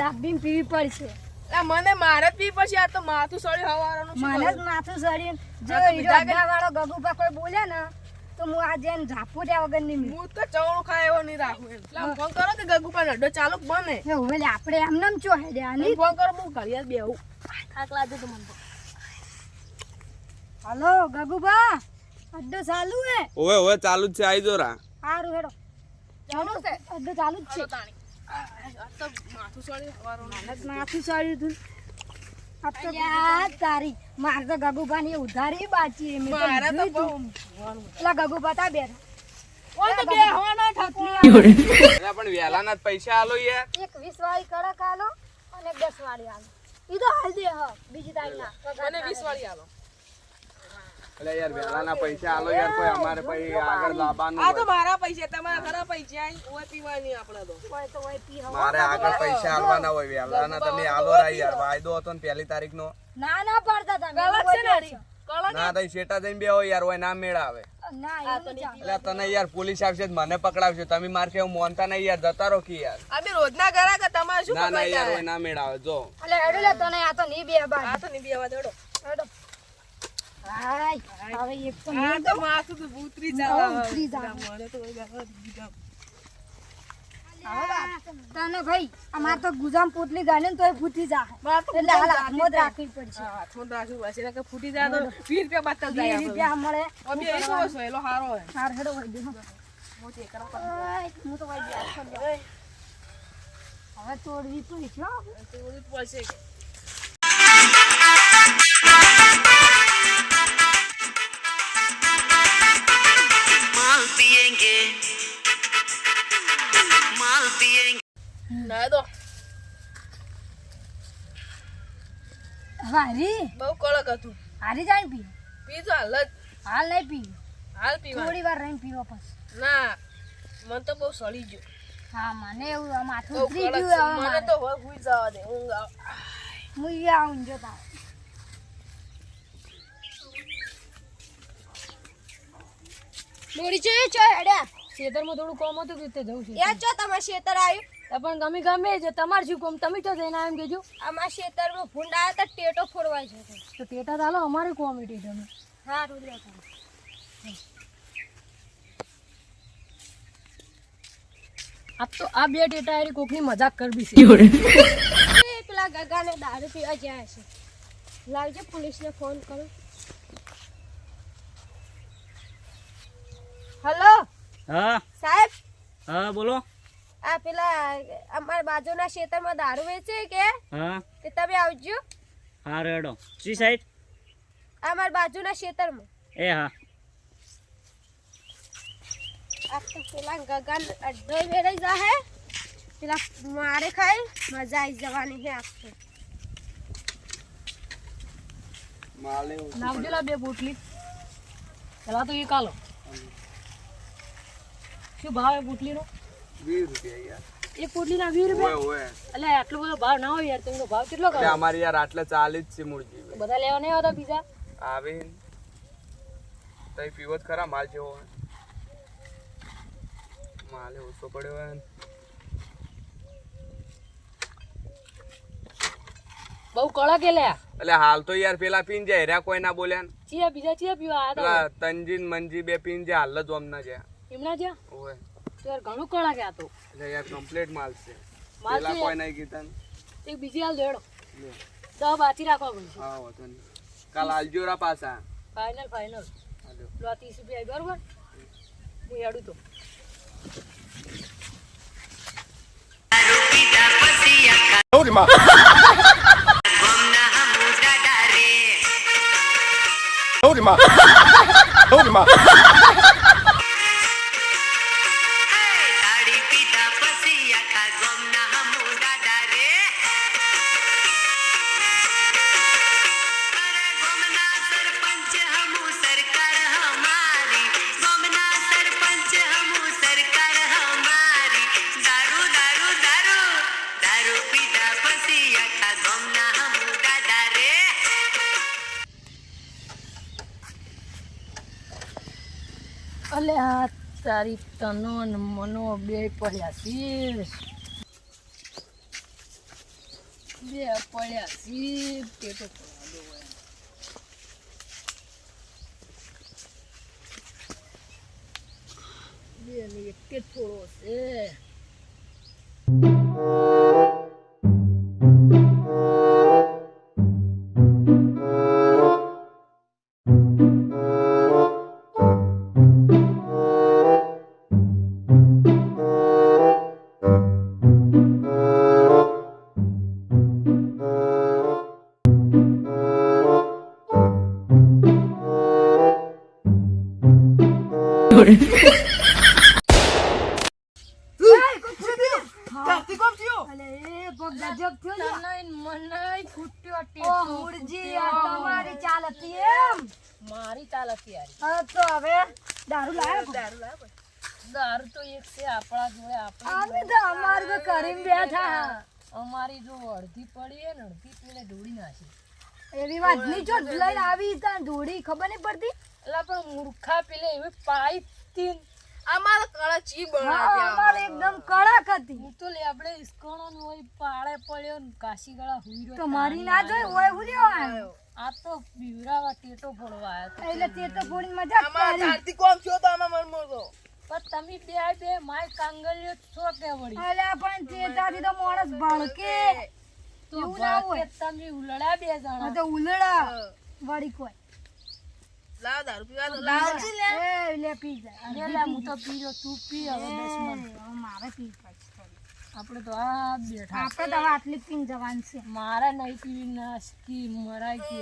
દાબીને પીવી પડશે. મને મારે પી પછી આ તો માથું સળી હવારનું મને જ માથું સળી જો હા વાળો ગગુભા કોઈ બોલે ને તો હું આ જેમ ઝાપુટ્યા વગરની હું તો ચવણું ખાય એવો નહીં રાખું એટલે ફોન કરો કે ગગુ પણ અડ્ડો ચાલુ બને. હવે લે આપણે એમ એમ ચો હે નહીં? ફોન કરો હું ઘડિયાળ બેહું. થાક લાગે તો મને. હલો ગગુભા અડ્ડો ચાલુ હે. ઓવે ઓવે ચાલુ જ છે આઈ જો રા. સારું હેડો. ચાલુ છે. અડ્ડો ચાલુ જ છે. તારી ઉધારી બાચી ગગુભા તા. એટલે પણ વેલા ના પૈસા આલો એક વીસ વાળી કડક આલો અને દસ વાળી આલો ઈ તો હાલ દે બીજી તારીખ વીસ વાળી આલો એટલે યાર વહેલાના પૈસા આલો યાર કોઈ અમારે પછી આગળ લાવવાનું આ તો મારા પૈસા તમારા ખરા પૈસા આઈ. ઓય પીવાની આપણે તો. હોય તો હોય પી હવા. મારે આગળ પૈસા આલવાના હોય વહેલાના તમે આલો રા યાર. વાયદો હતો ને પહેલી તારીખ ના ના પાડતા તમે. કલક છે ને ના તો શેટા જઈને બે યાર હોય ના મેળા આવે. ના એવું નહીં ચાલે. એટલે તને યાર પોલીસ આવશે મને પકડાવશે. તમે માર એવું મોનતા નહીં યાર જતા રહો કે યાર. અમે રોજના ઘરા કે તમારે શું ના ના યાર જાય? ના મેળ આવે જો. એટલે હેડો તને આ તો નહીં બે આ તો નહીં બેહવા દેડો. હવે એક તો આ તો માથું તો ભૂતરી હા, જાવા. ભૂતરી જાવા. મને તો દીધા. તને ભાઈ અમાર તો ગુજામ પોટલી ગાલે તોય ફૂટી જા એટલે હાલ હાથમાં રાખવી પડશે. હાથમાં તો પડશે, નકર ફૂટી જાય તો વીસ રૂપિયા બાતલ જાય વીસ રૂપિયા મળે. અમે એ કેવો એલો હારો હોય. હાર હેડો હોય દે મોટી એકરા પર હું તો ભાઈ હવે તોડવી પડશે. હો. તોડવી પડશે. ના તો હવે હારી? બહુ કડક હતું. હારી જાય પી? પીધું હાલ જ. હાલ નહીં પી? હાલ પીવા થોડી વાર રહીને પીવો પછી ના મને તો બહુ સડી ગયો. હા મને એવું માથું ઉતરી ગયું છે. મને. તો હવે હુઈ જવા દે ઊંઘ આવે. હું ઈ આવું જો તારે. દોડી છે ચો હેડ્યા. ખેતરમાં થોડું કોમ હતું કે તે જવું છે. યા ચો તમાર શેતર આવ્યું. પણ ગમે ગમે છે તમારે શું કોમ? તમે તો જઈને એમ કેજો આમાં શેતરમાં ભૂંડ આવ્યા તા ટેટો ફોડવાય છે. તો ટેટા ચાલો અમારે કોમેડી તમે હા રૂડિયા કરો આ તો આ બે ટેટા હારી કોકની મજાક કરવી છે. એ પેલા ગગાને દારૂ પીવા જાય છે. લાવજો પોલીસને ફોન કરો હલો હા? સાહેબ? હા બોલો. આ પેલા અમારા બાજુના ખેતરમાં દારૂ વેચે કે? હા. કે તમે આવજો. હા રેડો. સી સાઈડ અમારા બાજુના ખેતરમાં એ હા. આ તો પેલા ગગન અડધો વેરાઈ જાહે. પેલા મારે ખાય મજા આવી જવાની છે આખું. માલ એવું નાખજો બે પોટલી પેલા તો એ કાલો. શું ભાવ એ પોટલીનો? વીસ રૂપિયા યાર. એક પોટલી ના વીસ રૂપિયા? ઓય. એટલે આટલો બધો ભાવ ના હોય યાર તમને ભાવ કેટલો કરો અમારી યાર આટલે ચાલી જ છે મૂળજી બધા લેવા નહીં આવતા બીજા? આવે તઈ પીવો ખરા માલ જેવો માલે ઓછો પડ્યો હે. બહુ કળા કે લ્યા એટલે હાલ તો યાર પેલા પીન જાય હેર્યા કોઈ ના? બોલ્યા. ચિયા બીજા ચિયા પીવા આ તંજીન મંજી બે પીન જાય હાલ જ ઓમ ના હતા એમના જ્યાં? ઓય. તો યાર ઘણો કળા ગયા તો. માલ કોઈ નહીં કીધા એક બીજી હાલ દેડો. દહ બાચી રાખવા હા વાંધો નહીં. પાછા. ફાઇનલ ફાઇનલ લો ત્રીસ રૂપિયા હું યાડું તો. અલે આ તારી તનો ને મનો બે પડ્યા છે બે પડ્યા સી કે તો બે ને થોડો છે. હતી ચાલ હતી તો હવે દારૂ લાવ્યો દારૂ લાવ દારૂ તો એક છે આપણા જોડે આપણે તો અમાર તો કરીને બેઠા અમારી જો અડધી પડી ને અડધી ઢોળી નાખી એવી વાત નહીં જો લઈને આવી તાં ધોડી ખબર નહીં પડતી. એટલે પણ મૂર્ખા પેલે એવી પાઇપથી અમારે કળા ચી બનાવી અમારે એકદમ કડક હતી. હું તો લે આપણે ઇસ્કોણો નો હોય પાળે પડ્યો ને કાશી ગળા હુઈરો તો મારી ના જોઈ હોય હું લેવા આવ્યો. આ તો બીવરાવા ટેટો ફોડવા આવ્યો એટલે તે ફોડી મજા મજાક અમારે કાર્તિક કોમ છો તો આમાં મરમો પણ તમે બે બે માય કાંગલિયો છો કે વળી? અલ્યા પણ તે તાથી તો માણસ ભળકે. તો એવું ના હોય. તમે ઉલડા બે જણા. તો ઉલડા વળી કોઈ. લાવ દારૂ પીવા તો લાવ. એ લે પી જાય એટલે હું તો પીરો તું પી હવે દસ મિનિટ. મારે પી પડશે આપણે તો આ બેઠા આપણે તો આટલી પીને જવાનું છે. મારા નહીં પીવી નાસ્તી મરાય કે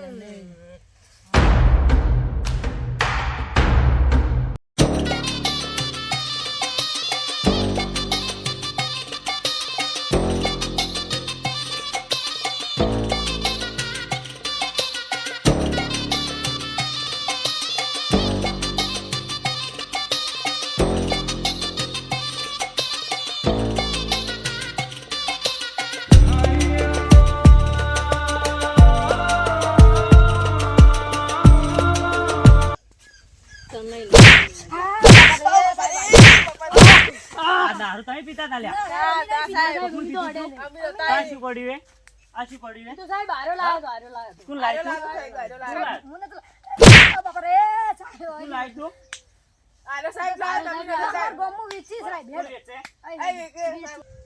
આ શું પડ્યું એ આ શું પડ્યું એ તો સાહેબ આરો લાવો તો આરો લાવો કોણ લાવ્યું? ગાડો કોણ લાવ્યું? મને તો બાપા રે ચાલ્યો કોણ લાવ્યું? આરે સાહેબ લાવ તમે સાહેબ ગામમાં વિચી સાહેબ? સાહેબ હો, હો, હો. આ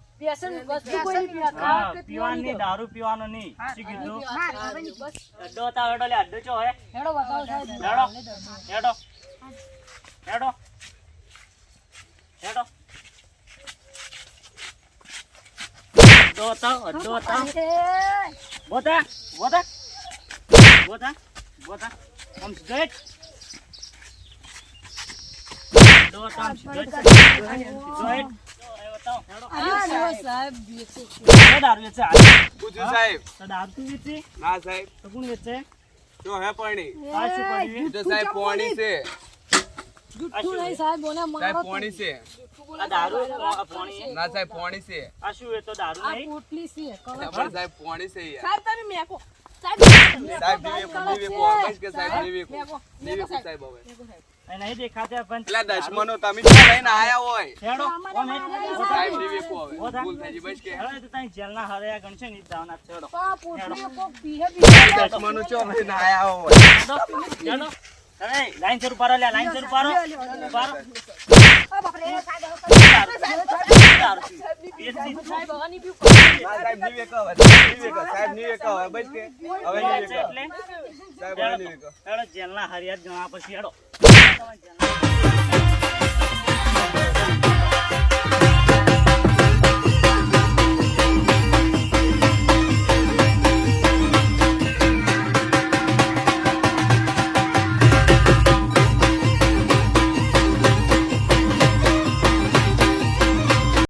વ્યસન વસ્તુ કોઈ નહીં પીવા કે પીવાનું નહીં, દારૂ પીવાનું નહીં. શું કીધું? બસ અડ્ડો તા અડ્ડો લે, અડ્ડો ચો હે? હેડો બતાવો સાહેબ હેડો. હેડો. હેડો. હેડો. અડ્ડો તાવ, અડ્ડો તાવ. બોતા, બોતા. બોતા, બોતા. આમ સ્ટ્રેટ અડ્ડો આમ straight. straight. સાહેબ. સાહેબ. આ. પૂછ્યું સાહેબ તો સાહેબ તું વેચે? ના સાહેબ છે નહીં છે? ના છે પોટલી છે છે દેખાતા પણ એટલે દશમનો તમે લઈને આયા હોય હેડો ઓમ હેડ. સાહેબ નીવે કો હવે. ભૂલ થઈ ગઈ બસ કે હેડો તો તઈ જેલ ના હરે ને ઈ ની દાવના છેડો હેડો. આ કોક પીહે પીહે દશમનો ચો લઈને આયા હોય હેડો. હેડો. તમે લાઈન સર ઉપાડો લે લાઈન સર ઉપાડો ઉપાડો આ બાપ રે સાહેબ દારૂ પીવી. પીવી. સાહેબ નહીં પીવું સાહેબ નીવે કો હવે સાહેબ નીવે કો હવે બસ કે હવે નીવે વેચે સાહેબ હવે વેકો હેડો જેલ ના જ ગણવા પછી હેડો 再往了